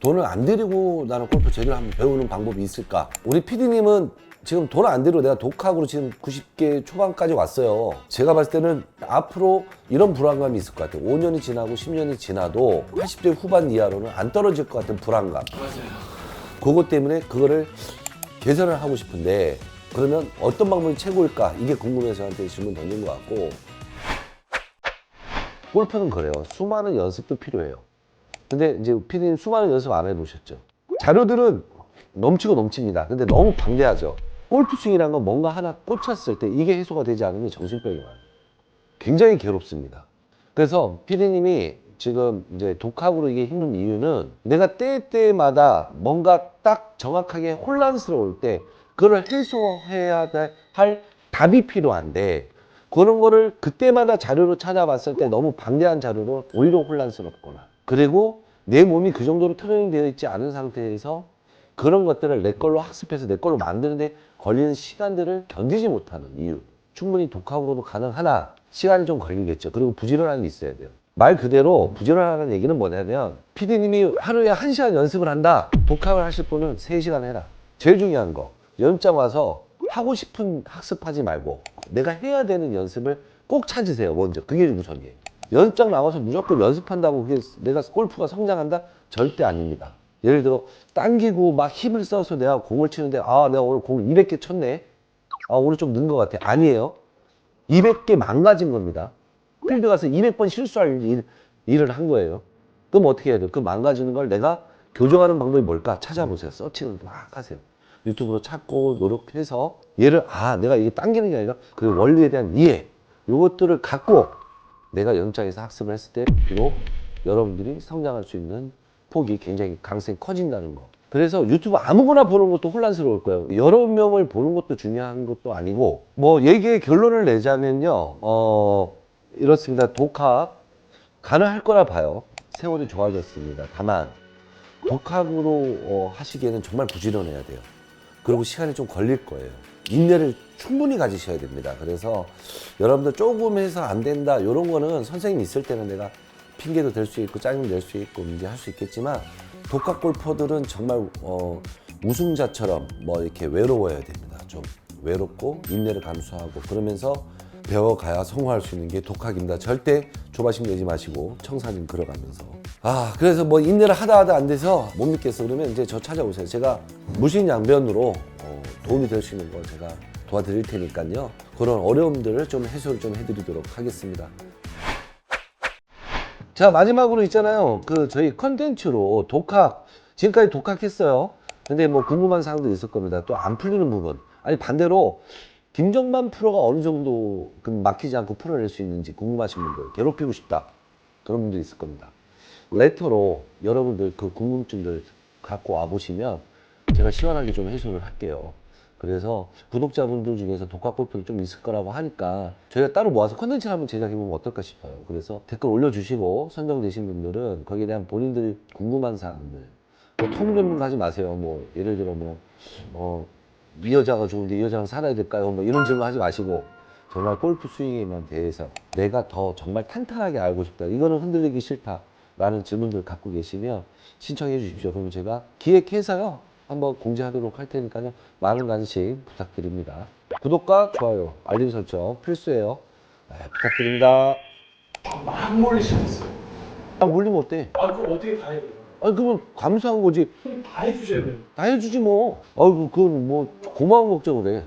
돈을 안 들이고 나는 골프 제대로 한번 배우는 방법이 있을까? 우리 PD님은 지금 돈 안 들이고 내가 독학으로 지금 90개 초반까지 왔어요. 제가 봤을 때는 앞으로 이런 불안감이 있을 것 같아요. 5년이 지나고 10년이 지나도 80대 후반 이하로는 안 떨어질 것 같은 불안감. 맞아요. 그것 때문에 그거를 개선을 하고 싶은데 그러면 어떤 방법이 최고일까? 이게 궁금해서 저한테 질문 던진 것 같고 골프는 그래요. 수많은 연습도 필요해요. 근데 이제 피디님 수많은 연습 안 해보셨죠? 자료들은 넘치고 넘칩니다. 근데 너무 방대하죠. 골프 스윙이란 건 뭔가 하나 꽂혔을 때 이게 해소가 되지 않으면 정신병이 와요. 굉장히 괴롭습니다. 그래서 피디님이 지금 이제 독학으로 이게 힘든 이유는 내가 때때마다 뭔가 딱 정확하게 혼란스러울 때 그걸 해소해야 할 답이 필요한데 그런 거를 그때마다 자료로 찾아봤을 때 너무 방대한 자료로 오히려 혼란스럽거나 그리고 내 몸이 그 정도로 트레이닝 되어 있지 않은 상태에서 그런 것들을 내 걸로 학습해서 내 걸로 만드는데 걸리는 시간들을 견디지 못하는 이유. 충분히 독학으로도 가능하나 시간이 좀 걸리겠죠. 그리고 부지런함이 있어야 돼요. 말 그대로 부지런하다는 얘기는 뭐냐면 피디님이 하루에 한시간 연습을 한다. 독학을 하실 분은 세시간 해라. 제일 중요한 거. 연장 와서 하고 싶은 학습하지 말고 내가 해야 되는 연습을 꼭 찾으세요 먼저. 그게 우선이에요 연장 나와서 무조건 연습한다고 그게 내가 골프가 성장한다? 절대 아닙니다. 예를 들어 당기고 막 힘을 써서 내가 공을 치는데 아 내가 오늘 공을 200개 쳤네. 아 오늘 좀 는 것 같아. 아니에요. 200개 망가진 겁니다. 필드 가서 200번 실수할 일, 일을 한 거예요. 그럼 어떻게 해야 돼요? 그 망가지는 걸 내가 교정하는 방법이 뭘까? 찾아보세요. 서칭을 막 하세요. 유튜브로 찾고 노력해서 얘를 아 내가 이게 당기는 게 아니라 그 원리에 대한 이해 요것들을 갖고 내가 연장에서 학습을 했을 때 비록 여러분들이 성장할 수 있는 폭이 굉장히 가능성이 커진다는 거. 그래서 유튜브 아무거나 보는 것도 혼란스러울 거예요. 여러 명을 보는 것도 중요한 것도 아니고 뭐 얘기의 결론을 내자면요. 어 이렇습니다. 독학 가능할 거라 봐요. 세월이 좋아졌습니다. 다만 독학으로 어, 하시기에는 정말 부지런해야 돼요. 그리고 시간이 좀 걸릴 거예요. 인내를 충분히 가지셔야 됩니다. 그래서 여러분들 조금 해서 안 된다 이런 거는 선생님 있을 때는 내가 핑계도 될 수 있고 짜증 낼 수 있고 이제 할 수 있겠지만 독학 골퍼들은 정말 어, 우승자처럼 뭐 이렇게 외로워야 됩니다. 좀 외롭고 인내를 감수하고 그러면서 배워가야 성공할 수 있는 게 독학입니다. 절대 조바심 내지 마시고 청사진 걸어가면서 아 그래서 뭐 인내를 하다 하다 안 돼서 못 믿겠어 그러면 이제 저 찾아오세요. 제가 무신양변으로 어, 도움이 될 수 있는 거 제가 도와드릴 테니까요. 그런 어려움들을 좀 해소를 좀 해드리도록 하겠습니다. 자 마지막으로 있잖아요. 그 저희 컨텐츠로 독학 지금까지 독학했어요. 근데 뭐 궁금한 사항도 있을 겁니다. 또 안 풀리는 부분. 아니 반대로 김정만 프로가 어느 정도 그 막히지 않고 풀어낼 수 있는지 궁금하신 분들 괴롭히고 싶다 그런 분들 있을 겁니다. 레터로 여러분들 그 궁금증들 갖고 와 보시면 제가 시원하게 좀 해소를 할게요. 그래서 구독자분들 중에서 독학 골프도 좀 있을 거라고 하니까 저희가 따로 모아서 컨텐츠를 한번 제작해보면 어떨까 싶어요. 그래서 댓글 올려주시고 선정되신 분들은 거기에 대한 본인들이 궁금한 사항들 뭐 통념 가지 마세요. 뭐 예를 들어 뭐, 뭐, 이 여자가 좋은데 이 여자랑 살아야 될까요? 뭐 이런 질문 하지 마시고 정말 골프 스윙에만 대해서 내가 더 정말 탄탄하게 알고 싶다. 이거는 흔들리기 싫다. 라는 질문들 갖고 계시면 신청해 주십시오. 그러면 제가 기획해서요. 한번 공지하도록 할 테니까요. 많은 관심 부탁드립니다. 구독과 좋아요, 알림 설정 필수예요. 네, 부탁드립니다. 막 몰리셨어요. 아, 몰리면 어때? 아, 그거 어떻게 다 해요? 아니, 그러면 감사한 거지. 다 해주셔야 돼요. 다 해주지 뭐. 아이고, 그건 뭐 고마운 걱정을 해.